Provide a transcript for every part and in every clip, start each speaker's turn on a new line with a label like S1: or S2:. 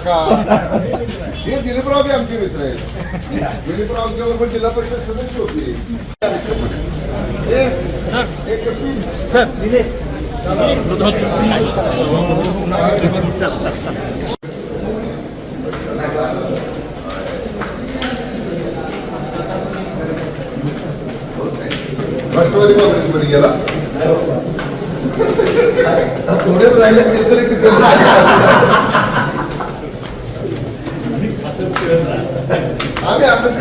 S1: नका हे दिलीपराव बी आमचे मित्र आहेत. दिलीपराव आमच्या बरोबर जिल्हा परिषद सदस्य होते. हे कपिल. राष्ट्रवादी काँग्रेसमध्ये गेला.
S2: थोडेच राहिले तरी
S1: आम्ही असंच.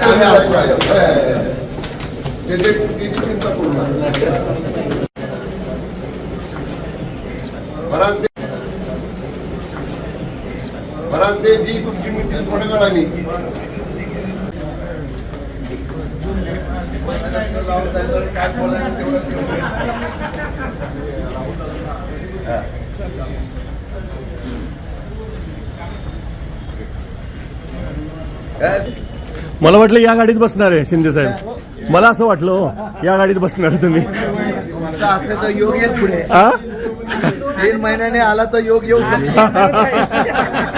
S1: हे, चिंता करू नका परांते जी तुमची मिटिंग थोड्या वेळाने काय बोलायचं तेवढं तेवढं. हा. काय?
S3: मला वाटलं या गाडीत बसणार आहे शिंदे साहेब. मला असं वाटलं हो या गाडीत बसणार तुम्ही.
S2: तर योग येत पुढे.
S3: हा
S2: तीन महिन्याने आला तर योग येऊ शकतो.